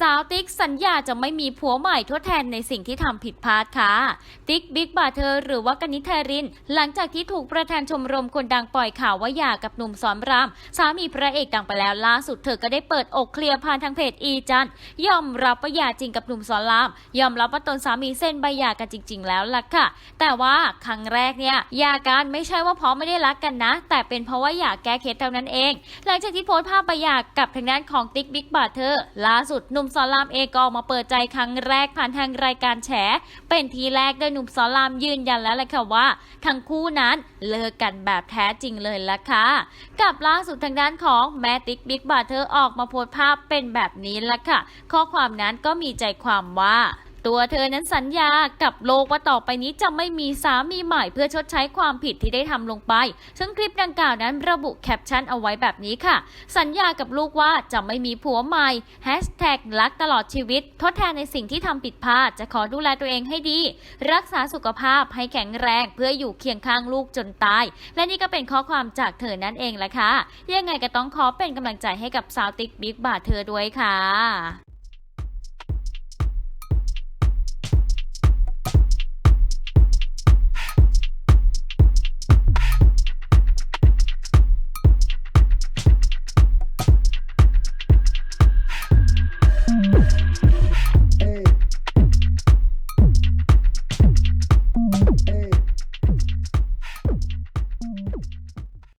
สาวติ๊กสัญญาจะไม่มีผัวใหม่ทดแทนในสิ่งที่ทำผิดพลาดค่ะ ติ๊กบิ๊กบาเธอหรือว่ากนิษฐาริน หลังจากที่ถูกประธานชมรมคนดังปล่อยข่าวว่าหย่ากับหนุ่มสอนราม สามีพระเอกดังไปแล้วล่าสุดเธอก็ได้เปิดอกเคลียร์ผ่านทางเพจอีจันยอมรับว่าหย่าจริงกับหนุ่มสอนราม ยอมรับว่าตนสามีเส้นใบหย่ากันจริง ๆ แล้วล่ะค่ะ แต่ว่าครั้งแรกเนี่ยหย่ากันไม่ใช่ว่าเพราะไม่ได้รักกันนะ แต่เป็นเพราะว่าอยากแก้เคล็ดเท่านั้นเอง หลังจากที่โพสต์ภาพใบหย่ากับทางด้านของติ๊กบิ๊กบาเธอล่าสุดหนุ่มสอนรามเองก็ออกมาเปิดใจครั้งแรกผ่านทางรายการแฉ เป็นทีแรกโดยหนุ่มสอนรามยืนยันแล้วแหละค่ะว่า ทั้งคู่นั้นเลิกกันแบบแท้จริงเลยละค่ะกับล่าสุดทางด้านของแมติ๊กบิ๊กบาเธอออกมาโพสต์ภาพเป็นแบบนี้ละค่ะ ข้อความนั้นก็มีใจความว่า ตัวเธอนั้นสัญญากับโลกว่าต่อไปนี้จะไม่มีสามีใหม่เพื่อชดใช้ความผิดที่ได้ทำลงไป ซึ่งคลิปดังกล่าวนั้นระบุแคปชั่นเอาไว้แบบนี้ค่ะ สัญญากับลูกว่าจะไม่มีผัวใหม่แฮชแท็กรักตลอดชีวิต ทดแทนในสิ่งที่ทำผิดพลาด จะขอดูแลตัวเองให้ดี รักษาสุขภาพให้แข็งแรงเพื่ออยู่เคียงข้างลูกจนตาย และนี่ก็เป็นข้อความจากเธอนั่นเองแหละค่ะยังไงก็ต้องขอเป็นกำลังใจให้กับสาวติ๊กบิ๊กบาทเธอด้วยค่ะ